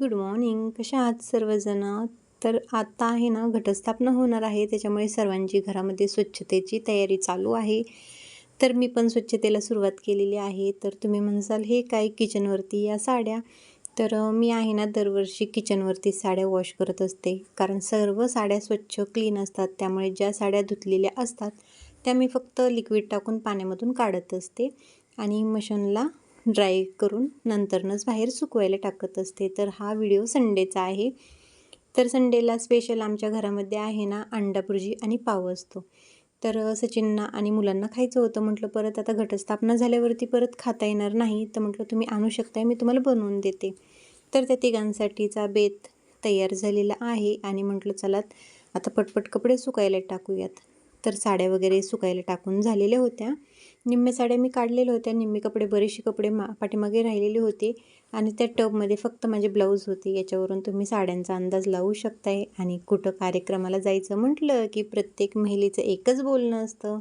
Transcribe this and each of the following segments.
Good morning कशा आहात सर्वजण? तर आता आहे ना घटस्थापना होणार आहे. त्याच्यामुळे सर्वांची घरामध्ये स्वच्छतेची तयारी चालू आहे. तर मी पण स्वच्छतेला सुरुवात केलेली आहे. तर तुम्ही म्हणसाल हे काय किचनवरती या साड्या? तर मी आहे ना दरवर्षी किचनवरती साड्या वॉश करत असते. कारण सर्व साड्या स्वच्छ क्लीन असतात. त्यामुळे ज्या साड्या धुतलेल्या असतात त्या मी फक्त लिक्विड टाकून पाण्यामधून काढत असते. आणि मशीनला ड्राय करून नंतरनंच बाहेर सुकवायला टाकत असते. तर हा व्हिडिओ संडेचा आहे. तर संडेला स्पेशल आमच्या घरामध्ये आहे ना अंडा भुर्जी आणि पाव असतो. तर सचिनना आणि मुलांना खायचं होतं म्हटलं परत आता घटस्थापना झाल्यावरती परत खाता येणार नाही. तर म्हटलं तुम्ही आणू शकताय मी तुम्हाला बनवून देते. तर त्या तिघांसाठीचा बेत तयार झालेला आहे आणि म्हटलं चलात आता पटपट कपडे सुकायला टाकूयात. तर साड्या वगैरे सुकायला टाकून झालेल्या होत्या. निम्मे साड्या मी काढलेल्या होत्या. निम्मे कपडे बरेचसे कपडे मा पाठीमागे राहिलेले होते आणि त्या टबमध्ये फक्त माझे ब्लाऊज होते. याच्यावरून तुम्ही साड्यांचा अंदाज लावू शकताय. आणि कुठं कार्यक्रमाला जायचं म्हटलं की प्रत्येक महिलेचं एकच बोलणं असतं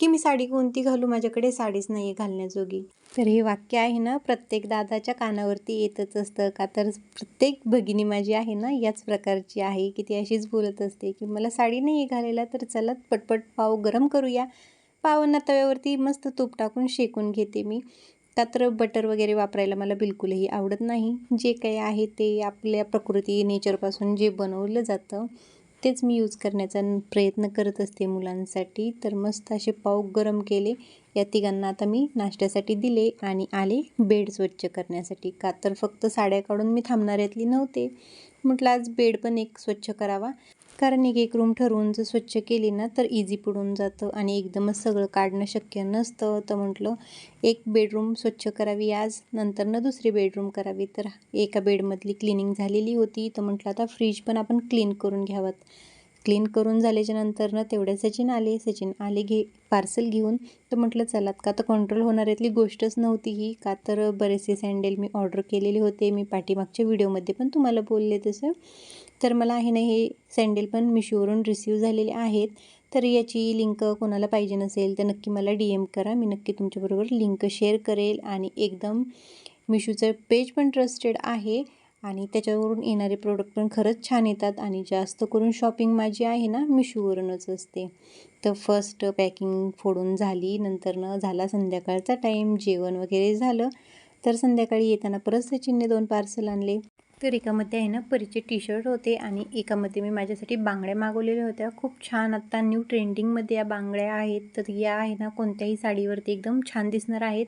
की मी साडी कोणती घालू? माझ्याकडे साडीच नाही आहे घालण्याजोगी. तर हे वाक्य आहे ना प्रत्येक दादाच्या कानावरती येतच असतं का? तर प्रत्येक भगिनी माझी आहे ना याच प्रकारची आहे की ती अशीच बोलत असते की मला साडी नाही आहे घालायला तर चला पटपट पाव गरम करूया. पावांना तव्यावरती मस्त तूप टाकून शेकून घेते मी. का तर बटर वगैरे वापरायला मला बिलकुलही आवडत नाही. जे काही आहे ते आपल्या प्रकृती नेचरपासून जे बनवलं जातं तेच मी यूज करण्याचा प्रयत्न करत असते मुलांसाठी. तर मस्त असे पाव गरम केले. या तिघांना आता मी नाश्त्यासाठी दिले आणि आले बेड स्वच्छ करण्यासाठी. का तर फक्त साड्या काढून मी थांबणाऱ्यातली नव्हते. म्हटलं आज बेड पण एक स्वच्छ करावा. कारण एक एक रूम ठरवून जर स्वच्छ केली ना तर इझी पडून जातं आणि एकदमच सगळं काढणं शक्य नसतं. तर म्हटलं एक बेडरूम स्वच्छ करावी आज नंतर ना दुसरी बेडरूम करावी. तर एका बेडमधली क्लिनिंग झालेली होती. तर म्हटलं आता फ्रीज पण आपण क्लीन करून घ्यावं क्लीन करून झाल्याच्यानंतर ना तेवढ्या सचिन आले. सचिन आले घे पार्सल घेऊन. तर म्हटलं चलात का तर कंट्रोल होणाऱ्यातली गोष्टच नव्हती ही. का तर बरेचसे सँडेल मी ऑर्डर केलेले होते. मी पाठीमागच्या व्हिडिओमध्ये पण तुम्हाला बोलले तसं. तर मला आहे ना हे सँडेल पण मिशोवरून रिसीव झालेले आहेत. तर याची लिंक कोणाला पाहिजे नसेल तर नक्की मला डी एम करा. मी नक्की तुमच्याबरोबर लिंक शेअर करेल. आणि एकदम मिशोचं पेज पण ट्रस्टेड आहे. आणि त्याच्यावरून येणारे प्रोडक्ट पण खरंच छान येतात आणि जास्त करून शॉपिंग माझी आहे ना मिशोवरूनच असते. तर फर्स्ट पॅकिंग फोडून झाली नंतर न झाला संध्याकाळचा टाईम जेवण वगैरे झालं. तर संध्याकाळी येताना परत सचिनने दोन पार्सल आणले. तर एकामध्ये आहे ना परीचे टी शर्ट होते आणि एकामध्ये मी माझ्यासाठी बांगड्या मागवलेल्या होत्या. खूप छान आत्ता न्यू ट्रेंडिंगमध्ये या बांगड्या आहेत. तर या आहे ना कोणत्याही साडीवरती एकदम छान दिसणार आहेत.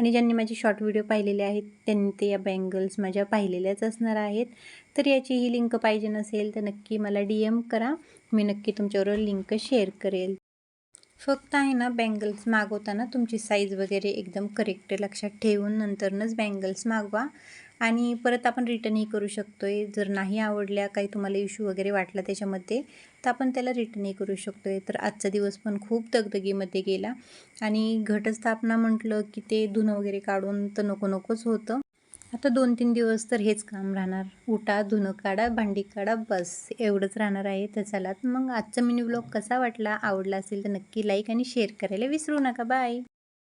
आणि ज्यांनी माझे शॉर्ट व्हिडिओ पाहिलेले आहेत त्यांनी ते या बँगल्स माझ्या पाहिलेल्याच असणार आहेत. तर याची ही लिंक पाहिजे नसेल तर नक्की मला डी एम करा. मी नक्की तुमच्याबरोबर लिंक शेअर करेल. फक्त आहे ना बँगल्स मागवताना तुमची साईज वगैरे एकदम करेक्ट लक्षात ठेवून नंतरनंच बँगल्स मागवा. आणि परत आपण रिटर्नही करू शकतो आहे जर नाही आवडल्या काही तुम्हाला इश्यू वगैरे वाटला त्याच्यामध्ये तर आपण त्याला रिटर्नही करू शकतो आहे तर आजचा दिवस पण खूप दगदगीमध्ये गेला. आणि घटस्थापना म्हटलं की ते धुणं वगैरे काढून तर नको नकोच होतं. आता दोन तीन दिवस तर हेच काम राहणार. उठा धुणं काढा भांडी काढा बस. एवढंच राहणार आहे तर चला. मग आजचा मिनी ब्लॉग कसा वाटला आवडला असेल तर नक्की लाईक आणि शेअर करायला विसरू नका. बाय